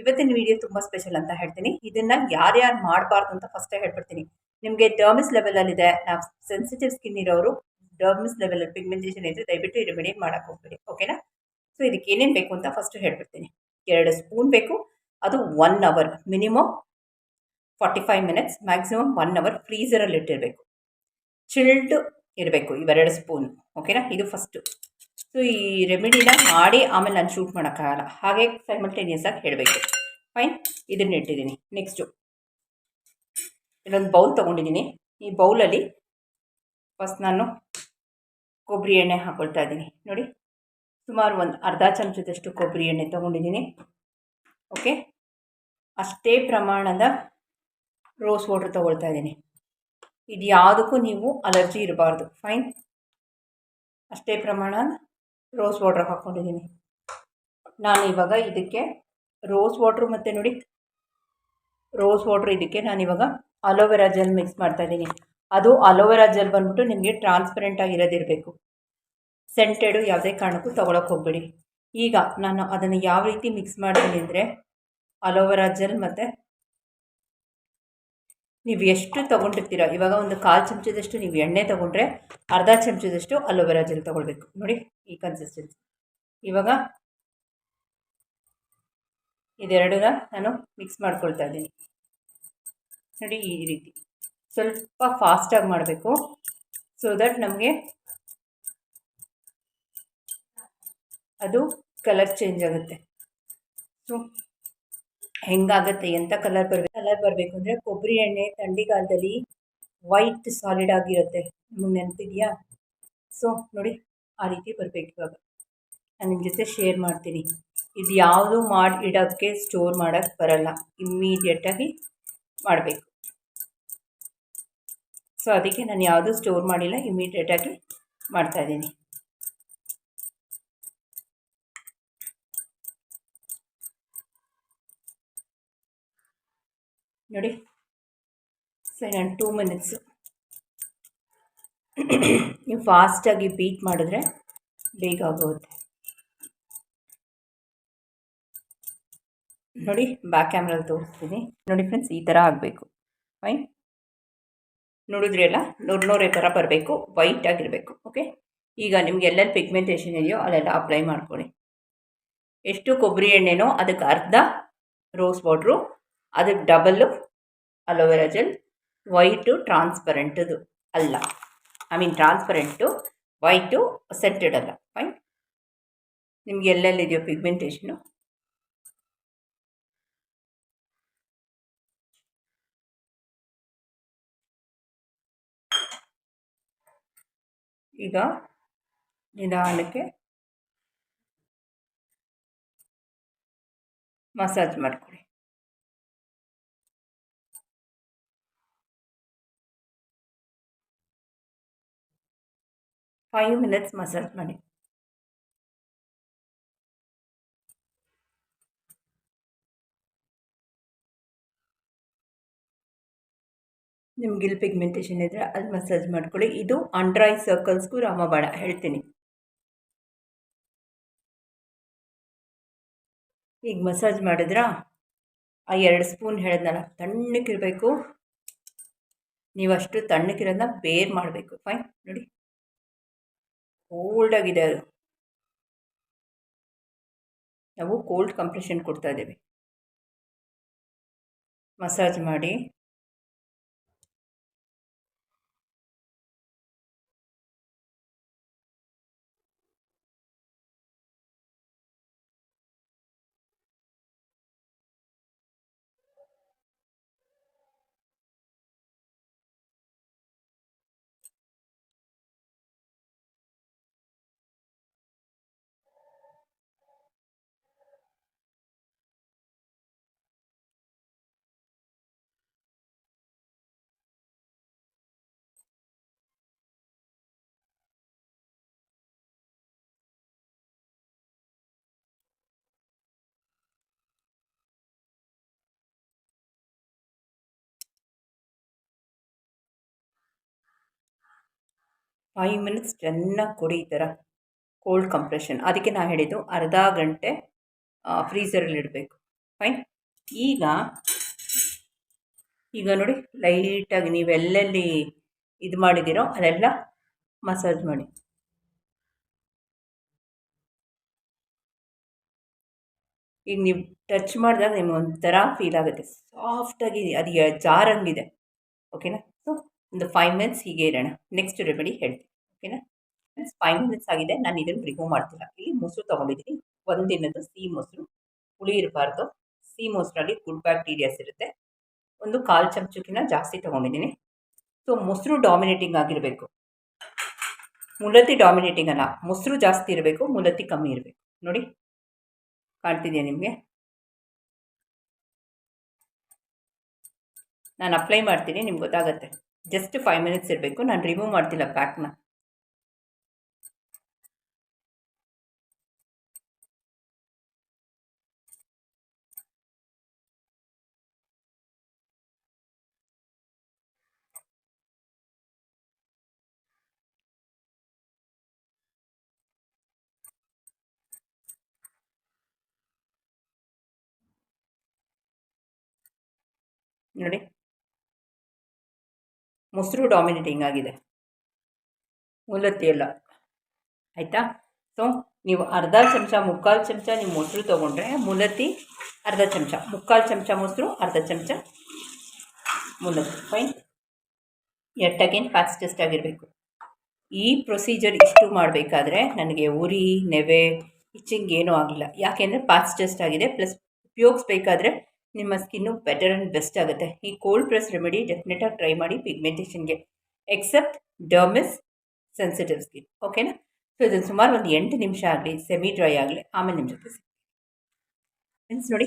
ಇವತ್ತಿನ ವಿಡಿಯೋ ತುಂಬ ಸ್ಪೆಷಲ್ ಅಂತ ಹೇಳ್ತೀನಿ. ಇದನ್ನು ಯಾರ್ಯಾರು ಮಾಡಬಾರ್ದು ಅಂತ ಫಸ್ಟೇ ಹೇಳ್ಬಿಡ್ತೀನಿ. ನಿಮಗೆ ಡರ್ಮಿಸ್ ಲೆವೆಲಲ್ಲಿದೆ ನಾವು ಸೆನ್ಸಿಟಿವ್ ಸ್ಕಿನ್ ಇರೋರು ಡರ್ಮಿಸ್ ಲೆವೆಲ್ ಪಿಗ್ಮೆಂಟೇಷನ್ ಇದ್ದರೆ ದಯವಿಟ್ಟು ಈ ರೆಮಿಡಿ ಮಾಡೋಕ್ಕೆ ಹೋಗ್ಬೇಡಿ ಓಕೆನಾ ಸೊ ಇದಕ್ಕೆ ಏನೇನು ಬೇಕು ಅಂತ ಫಸ್ಟ್ ಹೇಳ್ಬಿಡ್ತೀನಿ. ಎರಡು ಸ್ಪೂನ್ ಬೇಕು. ಅದು one hour minimum forty five minutes maximum one hour ಫ್ರೀಸರಲ್ಲಿ ಇಟ್ಟಿರಬೇಕು. ಚಿಲ್ಡ್ ಇರಬೇಕು ಇವೆರಡು ಸ್ಪೂನ್ ಓಕೆನಾ ಇದು ಫಸ್ಟು ಸೊ ಈ ರೆಮಿಡಿನ ಮಾಡಿ ಆಮೇಲೆ ನಾನು ಶೂಟ್ ಮಾಡೋಕ್ಕಾಗಲ್ಲ. ಹಾಗೆ ಸೈಮಲ್ಟೇನಿಯಸ್ ಆಗಿ ಹೇಳಬೇಕು. ಫೈನ್ ಇದನ್ನ ಇಟ್ಟಿದ್ದೀನಿ. ನೆಕ್ಸ್ಟು ಇಲ್ಲೊಂದು ಬೌಲ್ ತೊಗೊಂಡಿದ್ದೀನಿ. ಈ ಬೌಲಲ್ಲಿ ಫಸ್ಟ್ ನಾನು ಕೊಬ್ಬರಿ ಎಣ್ಣೆ ಹಾಕೊಳ್ತಾ ಇದ್ದೀನಿ. ನೋಡಿ, ಸುಮಾರು ಒಂದು ಅರ್ಧ ಚಮಚದಷ್ಟು ಕೊಬ್ಬರಿ ಎಣ್ಣೆ ತೊಗೊಂಡಿದ್ದೀನಿ. ಓಕೆ ಅಷ್ಟೇ ಪ್ರಮಾಣದ ರೋಸ್ ವಾಟರ್ ತೊಗೊಳ್ತಾ ಇದ್ದೀನಿ. ಇದು ಯಾವುದಕ್ಕೂ ನೀವು ಅಲರ್ಜಿ ಇರಬಾರ್ದು. ಫೈನ್ ಅಷ್ಟೇ ಪ್ರಮಾಣ ರೋಸ್ ವಾಟ್ರ್ ಹಾಕ್ಕೊಂಡಿದ್ದೀನಿ ನಾನು ಇವಾಗ ಇದಕ್ಕೆ ರೋಸ್ ವಾಟ್ರು ಮತ್ತು ನೋಡಿ ರೋಸ್ ವಾಟ್ರ್ ಇದಕ್ಕೆ ನಾನು ನಾನಿವಾಗ ಅಲೋವೆರಾ ಜೆಲ್ ಮಿಕ್ಸ್ ಮಾಡ್ತಾಯಿದ್ದೀನಿ ಅದು ಅಲೋವೆರಾ ಜೆಲ್ ಬಂದ್ಬಿಟ್ಟು ನಿಮಗೆ ಟ್ರಾನ್ಸ್ಪರೆಂಟ್ ಆಗಿರೋದಿರಬೇಕು ಸೆಂಟೆಡು ಯಾವುದೇ ಕಾರಣಕ್ಕೂ ತೊಗೊಳಕ್ಕೆ ಹೋಗಬೇಡಿ. ಈಗ ನಾನು ಅದನ್ನು ಯಾವ ರೀತಿ ಮಿಕ್ಸ್ ಮಾಡ್ತೀನಿ ಅಂದರೆ ಅಲೋವೆರಾ ಜೆಲ್ ಮತ್ತು ನೀವು ಎಷ್ಟು ತೊಗೊಂಡಿರ್ತೀರ, ಇವಾಗ ಒಂದು ಕಾಲು ಚಮಚದಷ್ಟು ನೀವು ಎಣ್ಣೆ ತೊಗೊಂಡ್ರೆ ಅರ್ಧ ಚಮಚದಷ್ಟು ಅಲೋವೆರಾ ಜೆಲ್ ತೊಗೊಳ್ಬೇಕು. ನೋಡಿ ಈ ಕನ್ಸಿಸ್ಟೆನ್ಸಿ ಇವಾಗ ಇದೆರಡನ್ನ ನಾನು ಮಿಕ್ಸ್ ಮಾಡ್ಕೊಳ್ತಾ ಇದ್ದೀನಿ. ನೋಡಿ ಈ ರೀತಿ. ಸ್ವಲ್ಪ ಫಾಸ್ಟಾಗಿ ಮಾಡಬೇಕು ಸೊ ದಟ್ ನಮಗೆ ಅದು ಕಲರ್ ಚೇಂಜ್ ಆಗುತ್ತೆ. ಸೊ ಹೆಂಗಾಗುತ್ತೆ ಎಂಥ ಕಲರ್ ಬರಬೇಕು? ಕಲರ್ ಬರಬೇಕು ಅಂದರೆ ಕೊಬ್ಬರಿ ಎಣ್ಣೆ ಥಂಡಿಗಾಲದಲ್ಲಿ ವೈಟ್ ಸಾಲಿಡ್ ಆಗಿರುತ್ತೆ. ನಿಮಗೆ ನೆನಪಿದೆಯಾ? ಸೊ ನೋಡಿ, ಆ ರೀತಿ ಬರಬೇಕು ಇವಾಗ. ನಾನು ನಿಮ್ಮ ಜೊತೆ ಶೇರ್ ಮಾಡ್ತೀನಿ. ಇದು ಯಾವುದು ಮಾಡಿ ಇಡೋಕ್ಕೆ ಸ್ಟೋರ್ ಮಾಡೋಕ್ಕೆ ಬರಲ್ಲ. ಇಮ್ಮಿಡಿಯೇಟಾಗಿ ಮಾಡಬೇಕು. ಸೊ ಅದಕ್ಕೆ ನಾನು ಯಾವುದು ಸ್ಟೋರ್ ಮಾಡಿಲ್ಲ ಇಮ್ಮಿಡಿಯೇಟಾಗಿ ಮಾಡ್ತಾಯಿದ್ದೀನಿ ನೋಡಿ. ನಾನು ಟೂ ಮಿನಿಟ್ಸು ನೀವು ಫಾಸ್ಟಾಗಿ ಬೀಟ್ ಮಾಡಿದ್ರೆ ಬೇಗ ಆಗೋಗುತ್ತೆ. ನೋಡಿ ಬ್ಯಾಕ್ ಕ್ಯಾಮ್ರಲ್ಲಿ ತೋರಿಸ್ತೀನಿ. ನೋಡಿ ಫ್ರೆಂಡ್ಸ್ ಈ ಥರ ಆಗಬೇಕು. ಫೈನ್ ನೋಡಿದ್ರಿ ಅಲ್ಲ? ನೂರು ನೂರೇ ಥರ ಬರಬೇಕು. ವೈಟ್ ಆಗಿರಬೇಕು ಓಕೆ ಈಗ ನಿಮ್ಗೆ ಎಲ್ಲೆಲ್ಲಿ ಪಿಗ್ಮೆಂಟೇಷನ್ ಇದೆಯೋ ಅಲ್ಲೆಲ್ಲ ಅಪ್ಲೈ ಮಾಡ್ಕೊಳ್ಳಿ. ಎಷ್ಟು ಕೊಬ್ಬರಿ ಎಣ್ಣೆನೋ ಅದಕ್ಕೆ ಅರ್ಧ ರೋಸ್ ವಾಟ್ರು ಅದಕ್ಕೆ double aloe vera gel white ಟ್ರಾನ್ಸ್ಪರೆಂಟದು ಅಲ್ಲ. I mean transparent white scented ಅಲ್ಲ. ಫೈನ್ ನಿಮ್ಗೆ ಎಲ್ಲೆಲ್ಲಿದೆಯೋ ಪಿಗ್ಮೆಂಟೇಷನು ಈಗ ನಿಧಾನಕ್ಕೆ ಮಸಾಜ್ ಮಾಡ್ಕೊಳ್ಳಿ. ಫೈವ್ ಮಿನಿಟ್ಸ್ ಮಸಾಜ್ ಮಾಡಿ ನಿಮ್ಗೆ ಪಿಗ್ಮೆಂಟೇಷನ್ ಇದ್ದರೆ ಅಲ್ಲಿ ಮಸಾಜ್ ಮಾಡ್ಕೊಳ್ಳಿ. ಇದು ಅಂಡ್ರೈ ಸರ್ಕಲ್ಸ್ಗೂ ರಾಮಬಾಣ ಹೇಳ್ತೀನಿ. ಈಗ ಮಸಾಜ್ ಮಾಡಿದ್ರಾ? ಆ ಎರಡು ಸ್ಪೂನ್ ಹೇಳಿದ್ನಲ್ಲ ತಣ್ಣಕ್ಕಿರಬೇಕು ನೀವಷ್ಟು ತಣ್ಣಕ್ಕಿರೋದನ್ನ ಬೇರ್ ಮಾಡಬೇಕು. ಫೈನ್ ನೋಡಿ. ಕೋಲ್ಡಾಗಿದೆ ಅದು ನಾವು ಕೋಲ್ಡ್ ಕಂಪ್ರೆಷನ್ ಕೊಡ್ತಾ ಇದ್ದೇವೆ. ಮಸಾಜ್ ಮಾಡಿ. ಫೈವ್ ಮಿನಿಟ್ಸ್ ಚೆನ್ನಾಗಿ ಕೊಡಿ ಈ ಥರ ಕೋಲ್ಡ್ ಕಂಪ್ರೆಷನ್ ಅದಕ್ಕೆ ನಾನು ಹೇಳಿದ್ದು ಅರ್ಧ ಗಂಟೆ ಫ್ರೀಸರಲ್ಲಿ ಇಡಬೇಕು. ಫೈನ್ ಈಗ ಈಗ ನೋಡಿ ಲೈಟಾಗಿ ನೀವೆಲ್ಲೆಲ್ಲಿ ಇದು ಮಾಡಿದ್ದೀರೋ ಅದೆಲ್ಲ ಮಸಾಜ್ ಮಾಡಿ. ಈಗ ನೀವು ಟಚ್ ಮಾಡಿದಾಗ ನಿಮ್ಗೆ ಒಂಥರ ಫೀಲ್ ಆಗುತ್ತೆ ಸಾಫ್ಟಾಗಿ ಅದು ಜಾರಂಗಿದೆ. ಓಕೆನಾ ಒಂದು ಫೈವ್ ಮಿನಿಟ್ಸ್ ಹೀಗೆ ಇರೋಣ. ನೆಕ್ಸ್ಟ್ ರೆಮಿಡಿ ಹೇಳ್ತೀನಿ. ಓಕೆನಾ ಫ್ರೆಂಡ್ಸ್ ಫೈವ್ ಮಿನಿಟ್ಸ್ ಆಗಿದೆ. ನಾನು ಇದನ್ನು ರಿಮೂವ್ ಮಾಡ್ತಿಲ್ಲ. ಇಲ್ಲಿ ಮೊಸರು ತೊಗೊಂಡಿದ್ದೀನಿ. ಒಂದಿನದ್ದು ಸಿಹಿ ಮೊಸರು. ಹುಳಿ ಇರಬಾರ್ದು. ಸಿಹಿ ಮೊಸರಲ್ಲಿ ಗುಡ್ ಬ್ಯಾಕ್ಟೀರಿಯಾಸ್ ಇರುತ್ತೆ. ಒಂದು ಕಾಲು ಚಮಚಕ್ಕಿನ ಜಾಸ್ತಿ ತೊಗೊಂಡಿದ್ದೀನಿ. ಸೊ ಮೊಸರು ಡಾಮಿನೇಟಿಂಗ್ ಆಗಿರಬೇಕು. ಮುಲತಿ ಡಾಮಿನೇಟಿಂಗ್ ಅಲ್ಲ. ಮೊಸರು ಜಾಸ್ತಿ ಇರಬೇಕು ಮುಲತಿ ಕಮ್ಮಿ ಇರಬೇಕು. ನೋಡಿ. ಕಾಣ್ತಿದೆಯಾ ನಿಮಗೆ? ನಾನು ಅಪ್ಲೈ ಮಾಡ್ತೀನಿ, ನಿಮ್ಗೆ ಗೊತ್ತಾಗುತ್ತೆ. ಜಸ್ಟ್ ಫೈವ್ ಮಿನಿಟ್ಸ್ ಇರಬೇಕು. ನಾನು ರಿಮೂವ್ ಮಾಡ್ತಿಲ್ಲ ಪ್ಯಾಕ್ನ ನೋಡಿ. ಮೊಸರು ಡಾಮಿನೇಟಿಂಗ್ ಆಗಿದೆ. ಮುಲತ್ತಿ ಎಲ್ಲ ಆಯಿತಾ? ಸೊ ನೀವು ಅರ್ಧ ಚಮಚ, ಮುಕ್ಕಾಲು ಚಮಚ ನೀವು ಮೊಸರು ತೊಗೊಂಡ್ರೆ ಮುಲತ್ತಿ ಅರ್ಧ ಚಮಚ, ಮುಕ್ಕಾಲು ಚಮಚ ಮೊಸರು, ಅರ್ಧ ಚಮಚ ಮುಲತ್ತಿ ಫೈನ್ ಎಟ್ ಅಗೇನ್ ಫಾಸ್ಟೆಸ್ಟ್ ಆಗಿರಬೇಕು. ಈ ಪ್ರೊಸೀಜರ್ ಇಷ್ಟು ಮಾಡಬೇಕಾದ್ರೆ ನನಗೆ ಉರಿ, ನೆವೆ ಇಚ್ಚಿಂಗ್ ಏನೂ ಆಗಲಿಲ್ಲ. ಯಾಕೆಂದರೆ ಫಾಸ್ಟೆಸ್ಟ್ ಆಗಿದೆ ಪ್ಲಸ್ ಉಪಯೋಗಿಸ್ಬೇಕಾದ್ರೆ ನಿಮ್ಮ ಸ್ಕಿನ್ನು ಬೆಟರ್ ಆ್ಯಂಡ್ ಬೆಸ್ಟ್ ಆಗುತ್ತೆ. ಈ ಕೋಲ್ಡ್ ಪ್ರೆಸ್ ರೆಮಿಡಿ ಡೆಫಿನೆಟಾಗಿ ಟ್ರೈ ಮಾಡಿ ಪಿಗ್ಮೆಂಟೇಷನ್ಗೆ ಎಕ್ಸೆಪ್ಟ್ ಡರ್ಮಿಸ್ ಸೆನ್ಸಿಟಿವ್ ಸ್ಕಿನ್ ಓಕೆನಾ ಸೊ ಇದನ್ನು ಸುಮಾರು ಒಂದು ಎಂಟು ನಿಮಿಷ ಆಗಲಿ ಸೆಮಿ ಡ್ರೈ ಆಗಲಿ, ಆಮೇಲೆ ನಿಮ್ಮ ಜೊತೆ ಫ್ರೆಂಡ್ಸ್ ನೋಡಿ,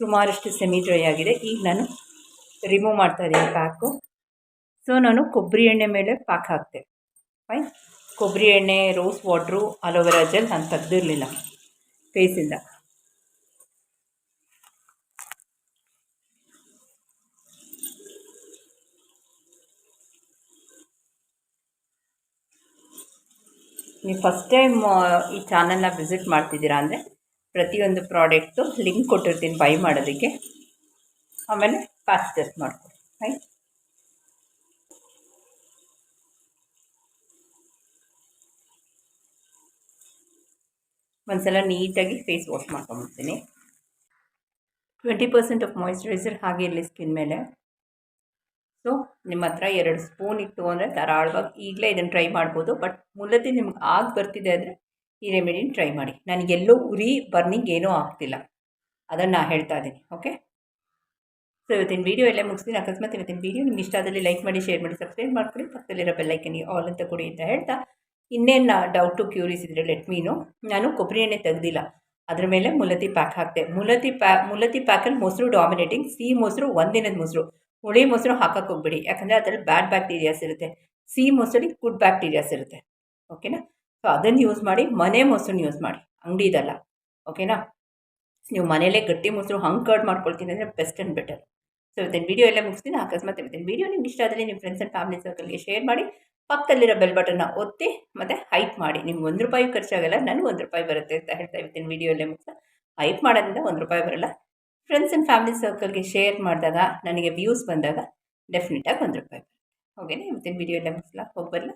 ಸುಮಾರಷ್ಟು ಸೆಮಿ ಡ್ರೈ ಆಗಿದೆ. ಈಗ ನಾನು ರಿಮೂವ್ ಮಾಡ್ತಾ ಇದ್ದೀನಿ ಪ್ಯಾಕು ಸೊ ನಾನು ಕೊಬ್ಬರಿ ಎಣ್ಣೆ ಮೇಲೆ ಪ್ಯಾಕ್ ಹಾಕ್ತೆ. ಫೈನ್ ಕೊಬ್ಬರಿ ಎಣ್ಣೆ ರೋಸ್ ವಾಟ್ರು ಅಲೋವೆರಾ ಜೆಲ್ ನಾನು ತೆಗ್ದಿರಲಿಲ್ಲ. ಫೇಸಿಂದ ನೀವು ಫಸ್ಟ್ ಟೈಮ್ ಈ ಚಾನಲ್ನ ವಿಸಿಟ್ ಮಾಡ್ತಿದ್ದೀರಾ ಅಂದರೆ ಪ್ರತಿಯೊಂದು ಪ್ರಾಡಕ್ಟು ಲಿಂಕ್ ಕೊಟ್ಟಿರ್ತೀನಿ ಬೈ ಮಾಡೋದಕ್ಕೆ. ಆಮೇಲೆ ಪ್ಯಾಚ್ ಟೆಸ್ಟ್ ಮಾಡ್ಕೊಡಿ. ರೈಟ್ ಒಂದ್ಸಲ ನೀಟಾಗಿ ಫೇಸ್ ವಾಶ್ ಮಾಡ್ಕೊಂಬಿಡ್ತೀನಿ ಟ್ವೆಂಟಿ ಪರ್ಸೆಂಟ್ ಆಫ್ ಮಾಯಿಶ್ಚರೈಸರ್ ಹಾಗೆ ಇರಲಿ ಸ್ಕಿನ್ ಮೇಲೆ. ಸೊ ನಿಮ್ಮ ಹತ್ರ ಎರಡು ಸ್ಪೂನ್ ಇತ್ತು ಅಂದರೆ ಧಾರಾಳವಾಗಿ ಈಗಲೇ ಇದನ್ನು ಟ್ರೈ ಮಾಡ್ಬೋದು. ಬಟ್ ಮೂಲತಿ ನಿಮ್ಗೆ ಆಗಿ ಬರ್ತಿದೆ ಅಂದರೆ ಈ ರೆಮಿಡಿನ ಟ್ರೈ ಮಾಡಿ. ನನಗೆಲ್ಲೂ ಉರಿ ಬರ್ನಿಂಗ್ ಏನೂ ಆಗ್ತಿಲ್ಲ. ಅದನ್ನು ನಾನು ಹೇಳ್ತಾ ಇದ್ದೀನಿ ಓಕೆ ಸೊ ಇವತ್ತಿನ ವೀಡಿಯೋ ಎಲ್ಲ ಮುಗಿಸ್ತೀನಿ. ಅಕಸ್ಮಾತ್ ಇವತ್ತಿನ ವೀಡಿಯೋ ನಿಮ್ಗೆ ಇಷ್ಟ ಆದಲ್ಲಿ ಲೈಕ್ ಮಾಡಿ ಶೇರ್ ಮಾಡಿ ಸಬ್ಸ್ಕ್ರೈಬ್ ಮಾಡ್ಕೊಳ್ಳಿ ಪಕ್ಕದಲ್ಲಿರೋ ಬೆಲ್ಲೈಕನ್ಗೆ ಆಲ್ ಅಂತ ಕೊಡಿ ಅಂತ ಹೇಳ್ತಾ. ಇನ್ನೇನು ಡೌಟು ಕ್ಯೂರಿಸ್ ಇದ್ದರೆ ಲೆಟ್ ಮೀನು ನಾನು ಕೊಬ್ಬರಿ ಎಣ್ಣೆ ತೆಗೆದಿಲ್ಲ. ಅದ್ರ ಮೇಲೆ ಮುಲತಿ ಪ್ಯಾಕ್ ಹಾಕ್ತೆ. ಮುಲತಿ ಪ್ಯಾ ಮುಲತಿ ಪ್ಯಾಕಲ್ಲಿ ಮೊಸರು ಡಾಮಿನೇಟಿಂಗ್ ಸಿಹಿ ಮೊಸರು, ಒಂದಿನದ ಮೊಸರು. ಹುಳಿ ಮೊಸರು ಹಾಕಕ್ಕೆ ಹೋಗ್ಬಿಡಿ. ಯಾಕಂದರೆ ಅದರಲ್ಲಿ ಬ್ಯಾಡ್ ಬ್ಯಾಕ್ಟೀರಿಯಾಸ್ ಇರುತ್ತೆ. ಸಿಹಿ ಮೊಸರಲ್ಲಿ ಗುಡ್ ಬ್ಯಾಕ್ಟೀರಿಯಾಸ್ ಇರುತ್ತೆ. ಓಕೆನಾ ಸೊ ಅದನ್ನು ಯೂಸ್ ಮಾಡಿ, ಮನೆ ಮೊಸರನ್ನ ಯೂಸ್ ಮಾಡಿ. ಅಂಗಡಿದಲ್ಲ ಓಕೆನಾ ನೀವು ಮನೇಲೇ ಗಟ್ಟಿ ಮೊಸರು ಹಂಗೆ ಕರ್ಡ್ ಮಾಡ್ಕೊಳ್ತೀನಿ ಅಂದರೆ ಬೆಸ್ಟ್ ಆ್ಯಂಡ್ ಬೆಟರ್ ಸೊ ಇವತ್ತಿನ ವೀಡಿಯೋ ಎಲ್ಲ ಮುಗಿಸ್ತೀನಿ. ಅಕಸ್ಮಾತ್ ಇವತ್ತಿನ ವೀಡಿಯೋ ನಿಮ್ಗೆ ಇಷ್ಟ ಆದರೆ ನಿಮ್ಮ ಫ್ರೆಂಡ್ಸ್ ಆ್ಯಂಡ್ ಫ್ಯಾಮಿಲಿ ಸರ್ಕಲ್ಗೆ ಶೇರ್ ಮಾಡಿ. ಪಕ್ಕದಲ್ಲಿರೋ ಬೆಲ್ ಬಟನ್ನ ಒತ್ತಿ, ಮತ್ತು ಹೈಪ್ ಮಾಡಿ. ನಿಮ್ಗೆ ಒಂದು ರೂಪಾಯಿ ಖರ್ಚಾಗಲ್ಲ, ನನಗೆ ಒಂದು ರೂಪಾಯಿ ಬರುತ್ತೆ ಅಂತ ಹೇಳ್ತಾ ಇವತ್ತಿನ ವೀಡಿಯೋ ಎಲ್ಲ ಮುಗಿಸ ಹೈಪ್ ಮಾಡೋದ್ರಿಂದ ಒಂದು ರೂಪಾಯಿ ಬರಲ್ಲ. ಫ್ರೆಂಡ್ಸ್ ಆ್ಯಂಡ್ ಫ್ಯಾಮಿಲಿ ಸರ್ಕಲ್ಗೆ ಶೇರ್ ಮಾಡಿದಾಗ, ನನಗೆ ವ್ಯೂಸ್ ಬಂದಾಗ ಡೆಫಿನೆಟಾಗಿ ಒಂದು ರೂಪಾಯಿ ಹೋಗೇನೆ ಇವತ್ತಿನ ವಿಡಿಯೋ ಎಲ್ಲ ಮುಗಿಸ್ಲಾ? ಹೋಗಿ ಬರಲ್ಲ